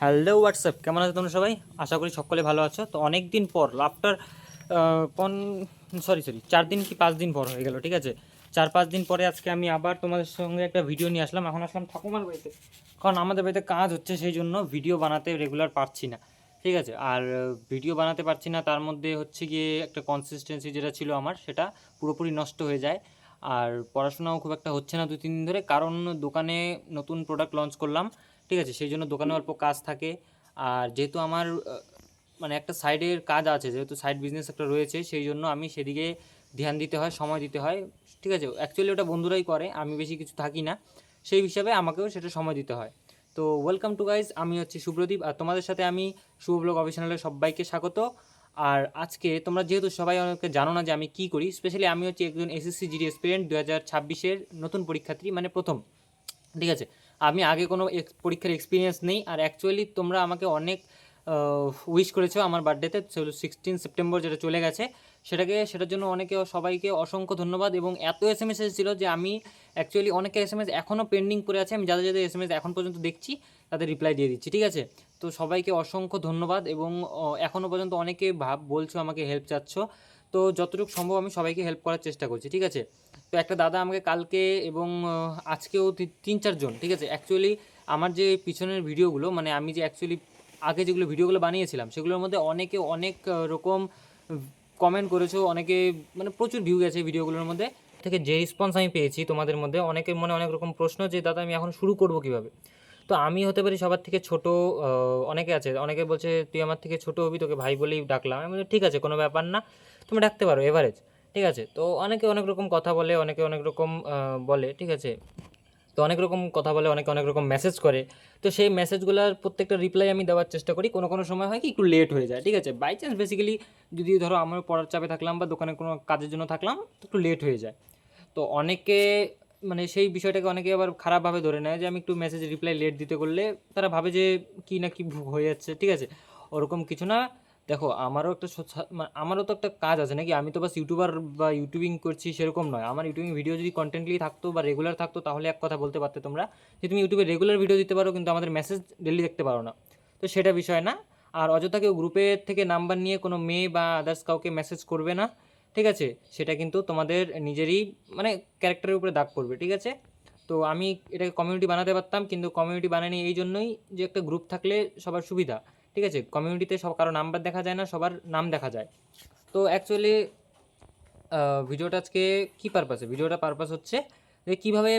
Hello WhatsApp কেমন আছো তোমরা সবাই? আশা করি সকলে ভালো আছো। তো অনেক দিন পর আফটার পন সরি সরি চার দিন কি পাঁচ দিন পর হয়ে গেল, ঠিক আছে? চার পাঁচ দিন পরে আজকে আমি আবার তোমাদের সঙ্গে একটা ভিডিও নিয়ে আসলাম। এখন আসলাম ঠাকুমার বাড়িতে। কারণ আমাদের বাড়িতে কাজ হচ্ছে, সেই জন্য ভিডিও বানাতে রেগুলার পারছি না, ঠিক আছে? আর ভিডিও বানাতে পারছি না, তার মধ্যে হচ্ছে গিয়ে একটা কনসিস্টেন্সি যেটা ছিল আমার, সেটা পুরোপুরি নষ্ট হয়ে যায়। আর পড়াশোনাও খুব একটা হচ্ছে না দু তিন দিন ধরে। কারণ দোকানে নতুন প্রোডাক্ট লঞ্চ করলাম। ঠিক আছে, সেই জন্য দোকানে অল্প কাজ থাকে। আর যেহেতু আমার মানে একটা সাইডের কাজ আছে, যেহেতু সাইড বিজনেস একটা রয়েছে, সেই জন্য আমি সেদিকে ধ্যান দিতে হয়, সময় দিতে হয়। ঠিক আছে অ্যাকচুয়ালি ওটা বন্ধুরাই করে, আমি বেশি কিছু থাকি না। সেই হিসাবে আমাকেও সেটা সময় দিতে হয়। তো ওয়েলকাম টু গাইজ আমি হচ্ছি সুব্রদীপ, আর তোমাদের সাথে আমি শুভ ব্লগ অফিসিয়ালের সবাইকে স্বাগত। আর আজকে তোমরা যেহেতু সবাই অনেকে জানো না যে আমি কী করি স্পেশালি আমি হচ্ছি একজন এসএসসি জিডি এক্সপিরিয়েন্ট দু হাজার ছাব্বিশের নতুন পরীক্ষার্থী মানে প্রথম। ঠিক আছে আমি আগে কোনো পরীক্ষার এক্সপিরিয়েন্স নেই। আর অ্যাকচুয়ালি তোমরা আমাকে অনেক উইশ করেছ আমার বার্থডেতে সিক্সটিন সেপ্টেম্বর যেটা চলে গেছে, সেটাকে, সেটার জন্য অনেকে, সবাইকে অসংখ্য ধন্যবাদ। এবং এত এস এম এস এসেছিল যে আমি অ্যাকচুয়ালি অনেকে এস এম এস এখনও পেন্ডিং করে আছে। আমি যাদের যাদের এস এম এস এখন পর্যন্ত দেখছি, তাদের রিপ্লাই দিয়ে দিচ্ছি, ঠিক আছে? তো সবাইকে অসংখ্য ধন্যবাদ এবং এখনও পর্যন্ত অনেকে ভাব, বলছো আমাকে হেল্প চাচ্ছ। তো যতটুকু সম্ভব আমি সবাইকে হেল্প করার চেষ্টা করছি, ঠিক আছে? তো একটা দাদা আমাকে কালকে এবং আজকেও তিন চারজন ঠিক আছে? অ্যাকচুয়ালি আমার যে পিছনের ভিডিওগুলো মানে আমি যে অ্যাকচুয়ালি আগে যেগুলো ভিডিওগুলো বানিয়েছিলাম, সেগুলোর মধ্যে অনেকে অনেক রকম কমেন্ট করেছ, অনেকে মানে প্রচুর ভিউ গেছে ভিডিওগুলোর মধ্যে, থেকে যে রেসপন্স আমি পেয়েছি তোমাদের মধ্যে, অনেকের মনে অনেক রকম প্রশ্ন যে, দাদা, আমি এখন শুরু করব কীভাবে? তো আমি হতে পারি সবার থেকে ছোট অনেকে আছে, অনেকে বলছে, তুই আমার থেকে ছোট হবি, তোকে ভাই বলেই ডাকলাম। আমি ঠিক আছে, কোনো ব্যাপার না। তুমি ডাকতে পারো এভারেজ ঠিক আছে? তো অনেকে অনেক রকম কথা বলে, অনেকে অনেক রকম বলে, ঠিক আছে? তো অনেক রকম কথা বলে, অনেকে অনেক রকম মেসেজ করে। তো সেই মেসেজগুলোর প্রত্যেকটা রিপ্লাই আমি দেওয়ার চেষ্টা করি। কোনো কোনো সময় হয় কি, একটু লেট হয়ে যায়, ঠিক আছে? বাই চান্স বেসিক্যালি যদি ধরো আমার পড়ার চাপে থাকলাম বা দোকানে কোনো কাজের জন্য থাকলাম, তো একটু লেট হয়ে যায়। তো অনেকে মানে সেই বিষয়টাকে অনেকে আবার খারাপভাবে ধরে নেয় যে আমি একটু মেসেজ রিপ্লাই লেট দিতে করলে তারা ভাবে যে কী না কি হয়ে যাচ্ছে ঠিক আছে? ওরকম কিছু না। দেখো, আমারও একটা সোছা- আমারও তো একটা কাজ আছে নাকি? আমি তো বাস ইউটিউবার বা ইউটিউবিং করছি সেরকম নয়। আমার ইউটিউবিং ভিডিও যদি কন্টেন্টলি থাকতো বা রেগুলার থাকতো, তাহলে এক কথা বলতে পারতে তোমরা যে, তুমি ইউটিউবে রেগুলার ভিডিও দিতে পারো, কিন্তু আমাদের মেসেজ ডেলি দেখতে পারো না। তো সেটা বিষয় না। আর অযথা কেউ গ্রুপের থেকে নাম্বার নিয়ে কোনো মেয়ে বা আদার্স কাউকে মেসেজ করবে না, ঠিক আছে? সেটা কিন্তু তোমাদের নিজেরই মানে ক্যারেক্টারের উপরে দাগ পড়বে, ঠিক আছে? তো আমি এটাকে কমিউনিটি বানাতে পারতাম, কিন্তু কমিউনিটি বানাইনি এই জন্যই যে একটা গ্রুপ থাকলে সবার সুবিধা। ঠিক আছে? কমিউনিটিতে সব কারও নাম্বার দেখা যায় না, সবার নাম দেখা যায়। তো অ্যাকচুয়ালি ভিডিওটা আজকে কী পারপাসে ভিডিওটা পারপাস হচ্ছে যে কীভাবে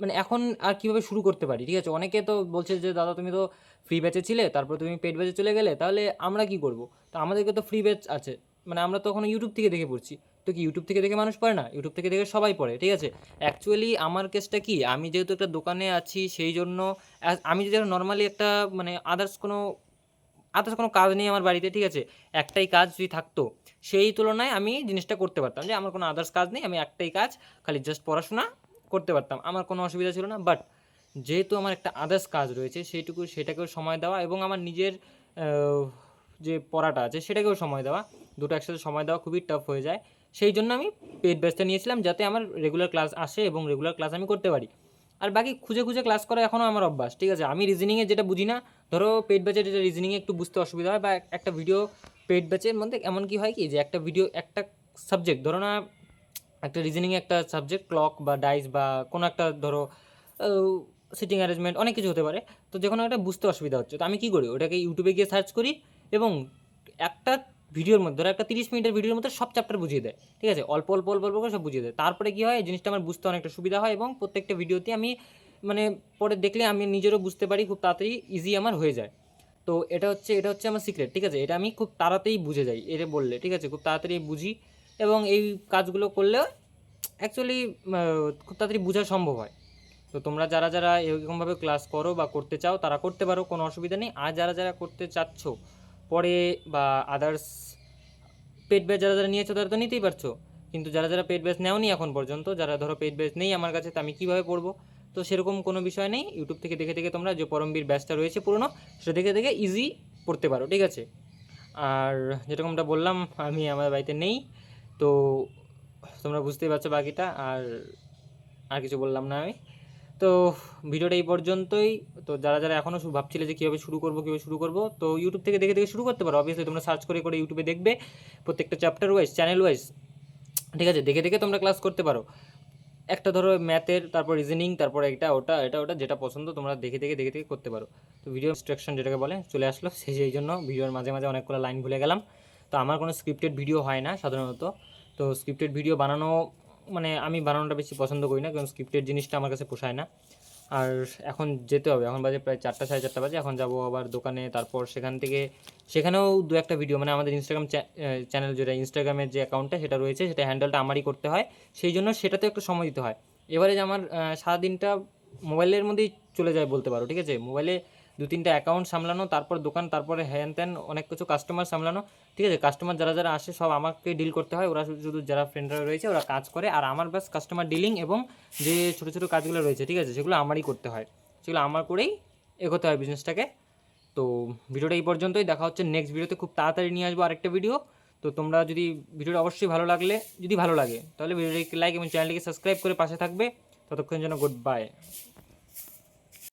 মানে এখন আর কীভাবে শুরু করতে পারি, ঠিক আছে? অনেকে তো বলছে যে, দাদা, তুমি তো ফ্রি ব্যাচে ছিলে, তারপর তুমি পেড ব্যাচে চলে গেলে, তাহলে আমরা কি করব? তো আমাদেরকে তো ফ্রি ব্যাচ আছে। মানে আমরা তো এখন ইউটিউব থেকে দেখে পড়ছি। তো কি ইউটিউব থেকে দেখে মানুষ পড়ে না? ইউটিউব থেকে দেখে সবাই পড়ে, ঠিক আছে? অ্যাকচুয়ালি আমার কেসটা কি? আমি যেহেতু একটা দোকানে আছি, সেই জন্য, আমি যদি নর্মালি একটা মানে আদার্স কোনো আদার্স কোনো কাজ নেই আমার বাড়িতে, ঠিক আছে? একটাই কাজ যদি থাকতো, সেই তুলনায় আমি জিনিসটা করতে পারতাম। যে আমার কোনো আদার্স কাজ নেই, আমি একটাই কাজ, খালি জাস্ট পড়াশোনা করতে পারতাম। আমার কোনো অসুবিধা ছিল না বাট যেহেতু আমার একটা আদার্স কাজ রয়েছে, সেইটুকু, সেটাকেও সময় দেওয়া এবং আমার নিজের যে পড়াটা আছে, সেটাকেও সময় দেওয়া। দুটো একসাথে সময় দেওয়া খুবই টাফ হয়ে যায়। সেই জন্য আমি পেড ব্যাচটা নিয়েছিলাম যাতে আমার রেগুলার ক্লাস আসে এবং রেগুলার ক্লাস আমি করতে পারি। আর বাকি খুঁজে খুঁজে ক্লাস করা এখনও আমার অভ্যাস, ঠিক আছে? আমি রিজনিংয়ে যেটা বুঝি না, ধরো পেট ব্যাচের যেটা রিজনিংয়ে একটু বুঝতে অসুবিধা হয় বা একটা ভিডিও পেড ব্যাচের মধ্যে এমন কি হয় কি যে একটা ভিডিও একটা সাবজেক্ট ধরো না একটা রিজনিংয়ে একটা সাবজেক্ট ক্লক বা ডাইস বা কোনো একটা ধরো সিটিং অ্যারেঞ্জমেন্ট অনেক কিছু হতে পারে। তো যখন একটা বুঝতে অসুবিধা হচ্ছে, তো আমি কী করি? ওটাকে ইউটিউবে গিয়ে সার্চ করি এবং একটা ভিডিওর মধ্যে, ধরো একটা তিরিশ মিনিটের ভিডিওর মধ্যে সব চ্যাপ্টার বুঝিয়ে দেয়। ঠিক আছে? অল্প অল্প অল্প অল্প করে সব বুঝিয়ে দেয়। তারপরে কী হয়? এই জিনিসটা আমার বুঝতে অনেকটা সুবিধা হয় এবং প্রত্যেকটা ভিডিওতে আমি মানে পরে দেখলে আমি নিজেরও বুঝতে পারি, খুব তাড়াতাড়ি ইজি আমার হয়ে যায়। তো এটা হচ্ছে এটা হচ্ছে আমার সিক্রেট ঠিক আছে? এটা আমি খুব তাড়াতাড়ি বুঝে যাই, এটা বললে, ঠিক আছে? খুব তাড়াতাড়ি বুঝি এবং এই কাজগুলো করলে অ্যাকচুয়ালি খুব তাড়াতাড়ি বোঝা সম্ভব হয়। তো তোমরা যারা যারা এরকমভাবে ক্লাস করো বা করতে চাও, তারা করতে পারো, কোনো অসুবিধা নেই। আর যারা যারা করতে চাচ্ছ পরে বা আদার্স পেড ব্যাচ যারা যারা নিয়েছো তারা তো নিতেই পারছ। কিন্তু যারা যারা পেড ব্যাচ নেওনি এখন পর্যন্ত, যারা ধরো পেড ব্যাচ নেই আমার কাছে, তো আমি কীভাবে পড়ব? তো সেরকম কোনো বিষয় নেই। ইউটিউব থেকে দেখে দেখে তোমরা যে পরমবীর ব্যাচটা রয়েছে পুরনো, সেটা দেখে দেখে ইজি পড়তে পারো, ঠিক আছে? আর যেরকমটা বললাম, আমি আমার বাড়িতে নেই, তো তোমরা বুঝতেই পারছ বাকিটা, আর আর কিছু বললাম না আমি। তো ভিডিওটা এই পর্যন্তই। তো যারা যারা এখনও ভাবছিলে যে কীভাবে শুরু করব, কীভাবে শুরু করব, তো ইউটিউব থেকে দেখে দেখে শুরু করতে পারো। অবভিয়াসলি তোমরা সার্চ করে করে ইউটিউবে দেখবে। প্রত্যেকটা চ্যাপ্টার ওয়াইজ চ্যানেল ওয়াইজ ঠিক আছে? দেখে দেখে তোমরা ক্লাস করতে পারো। একটা ধরো ম্যাথের তারপর রিজনিং তারপর এটা, ওটা এটা, ওটা, যেটা পছন্দ তোমরা দেখে দেখে দেখে দেখে করতে পারো। তো ভিডিও ইনস্ট্রাকশন যেটাকে বলে, চলে আসলো। সেই সেই জন্য ভিডিওর মাঝে মাঝে অনেকগুলো লাইন ভুলে গেলাম। তো আমার কোনো স্ক্রিপ্টেড ভিডিও হয় না সাধারণত। তো স্ক্রিপ্টেড ভিডিও বানানো মানে আমি বানানোটা বেশি পছন্দ করি না, কারণ স্ক্রিপ্টেড জিনিসটা আমার কাছে পোষায় না। আর এখন যেতে হবে, এখন বাজে প্রায় চারটা, সাড়ে চারটা বাজে, এখন যাব আবার দোকানে, তারপর সেখান থেকে, সেখানেও দু একটা ভিডিও মানে আমাদের ইনস্টাগ্রাম চ্যানেল যেটা ইনস্টাগ্রামের যে অ্যাকাউন্টটা সেটা রয়েছে, সেটা হ্যান্ডেলটা আমারই করতে হয়, সেই জন্য সেটাতে একটু সময় দিতে হয়। এবারে যে আমার সারাদিনটা মোবাইলের মধ্যেই চলে যায় বলতে পারো, ঠিক আছে? মোবাইলে দু তিনটা অ্যাকাউন্ট সামলানো, তারপর দোকান, তারপরে হ্যান ত্যান, অনেক কিছু কাস্টমার সামলানো। ঠিক আছে কাস্টমার যারা যারা আসে সব আমাকে ডিল করতে হয়। ওরা শুধু যারা ফ্রেন্ডরা রয়েছে, ওরা কাজ করে। আর আমার ব্যাস কাস্টমার ডিলিং এবং যে ছোটো ছোটো কাজগুলো রয়েছে, ঠিক আছে, সেগুলো আমারই করতে হয়। সেগুলো আমার করেই এগোতে হয় বিজনেসটাকে তো ভিডিওটা এই পর্যন্তই। দেখা হচ্ছে নেক্সট ভিডিওতে খুব তাড়াতাড়ি নিয়ে আসব আরেকটা ভিডিও তো তোমরা যদি ভিডিওটা অবশ্যই ভালো লাগলে, যদি ভালো লাগে, তাহলে ভিডিওটিকে লাইক এবং চ্যানেলটিকে সাবস্ক্রাইব করে পাশে থাকবে। ততক্ষণ যেন গুড বাই